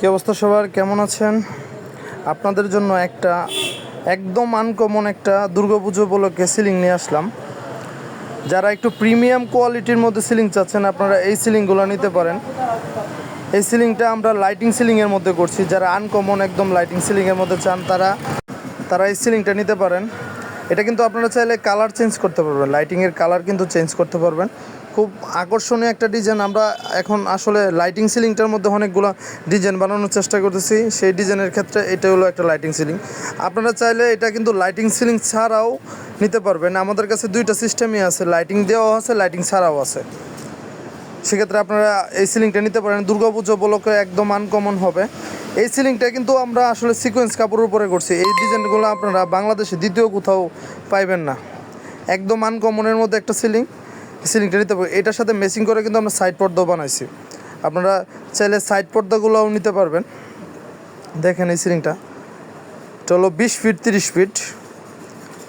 কি অবস্থা সবার? কেমন আছেন? আপনাদের জন্য একটা একদম আনকমন একটা দুর্গাপুজো উপলক্ষে সিলিং নিয়ে আসলাম। যারা একটু প্রিমিয়াম কোয়ালিটির মধ্যে সিলিং চাচ্ছেন, আপনারা এই সিলিংগুলো নিতে পারেন। এই সিলিংটা আমরা লাইটিং সিলিংয়ের মধ্যে করছি। যারা আনকমন একদম লাইটিং সিলিংয়ের মধ্যে চান, তারা তারা এই সিলিংটা নিতে পারেন। এটা কিন্তু আপনারা চাইলে কালার চেঞ্জ করতে পারবেন। লাইটিংয়ের কালার কিন্তু চেঞ্জ করতে পারবেন। খুব আকর্ষণীয় একটা ডিজাইন আমরা এখন আসলে লাইটিং সিলিংটার মধ্যে অনেকগুলো ডিজাইন বানানোর চেষ্টা করতেছি। সেই ডিজাইনের ক্ষেত্রে এটা হলো একটা লাইটিং সিলিং আপনারা চাইলে এটা কিন্তু লাইটিং সিলিং ছাড়াও নিতে পারবেন। আমাদের কাছে দুইটা সিস্টেমই আছে। লাইটিং দেওয়াও আছে লাইটিং ছাড়াও আছে। সেক্ষেত্রে আপনারা এই সিলিংটা নিতে পারেন। দুর্গাপুজো উপলক্ষে একদম আনকমন হবে। এই সিলিংটা কিন্তু আমরা আসলে সিকোয়েন্স কাপড়ের উপরে করছি। এই ডিজাইনগুলো আপনারা বাংলাদেশে দ্বিতীয় কোথাও পাইবেন না। একদম আনকমনের মধ্যে একটা সিলিং সিলিংটা নিতে পারবেন এটার সাথে মেসিং করে কিন্তু আমরা সাইড পর্দাও বানাইছি। আপনারা চাইলে সাইড পর্দাগুলোও নিতে পারবেন। দেখেন এই সিলিংটা। হলো বিশ ফিট তিরিশ ফিট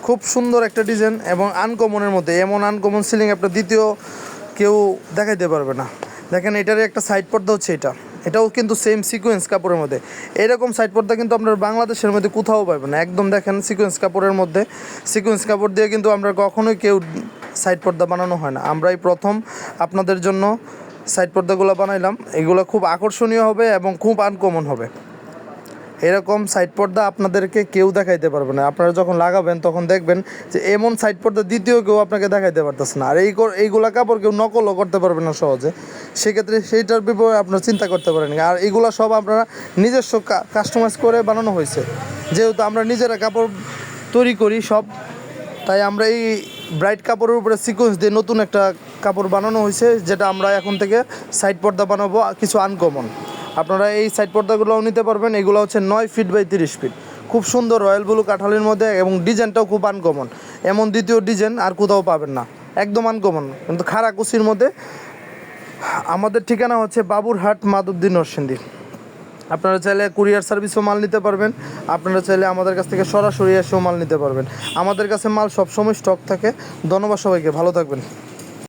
খুব সুন্দর একটা ডিজাইন এবং আনকমনের মধ্যে, এমন আনকমন সিলিং আপনার দ্বিতীয় কেউ দেখাইতে পারবে না। দেখেন এটার একটা সাইড পর্দা হচ্ছে এটা। এটাও কিন্তু সেম সিকোয়েন্স কাপড়ের মধ্যে। এরকম সাইড পর্দা কিন্তু আপনার বাংলাদেশের মধ্যে কোথাও পাবেন না। একদম দেখেন সিকোয়েন্স কাপড়ের মধ্যে। সিকোয়েন্স কাপড় দিয়ে কিন্তু আমরা কখনোই কেউ সাইড পর্দা বানানো হয় না। আমরাই প্রথম আপনাদের জন্য সাইড পর্দাগুলো বানাইলাম। এগুলো খুব আকর্ষণীয় হবে এবং খুব আনকমন হবে। এরকম সাইড পর্দা আপনাদেরকে কেউ দেখাইতে পারবে না। আপনারা যখন লাগাবেন, তখন দেখবেন যে এমন সাইড পর্দা দ্বিতীয় কেউ আপনাকে দেখাইতে পারতেছে না। আর এই এইগুলা কাপড় কেউ নকলও করতে পারবে না সহজে। সেক্ষেত্রে সেইটার বিপরীতে আপনারা চিন্তা করতে পারেন। আর এইগুলা সব আপনারা নিজস্ব কাস্টমাইজ করে বানানো হয়েছে। যেহেতু আমরা নিজেরা কাপড় তৈরি করি সব, তাই আমরা এই ব্রাইট কাপড়ের উপরে সিকোয়েন্স দিয়ে নতুন একটা কাপড় বানানো হয়েছে, যেটা আমরা এখন থেকে সাইড পর্দা বানাবো, কিছু আনকমন আপনারা এই সাইড পর্দাগুলোও নিতে পারবেন, এগুলো হচ্ছে নয় ফিট বাই তিরিশ ফিট খুব সুন্দর রয়্যাল ব্লু কাঁঠালের মধ্যে এবং ডিজাইনটাও খুব আনকমন এমন দ্বিতীয় ডিজাইন আর কোথাও পাবেন না। একদম আনকমন কিন্তু খারাকুচির মধ্যে। আমাদের ঠিকানা হচ্ছে বাবুরহাট মাদুদ্দিন নরসিংদী। আপনারা চাইলে কুরিয়ার সার্ভিসও মাল নিতে পারবেন। আপনারা চাইলে আমাদের কাছ থেকে সরাসরি এসেও মাল নিতে পারবেন। আমাদের কাছে মাল সবসময় স্টক থাকে। ধন্যবাদ সবাইকে। ভালো থাকবেন।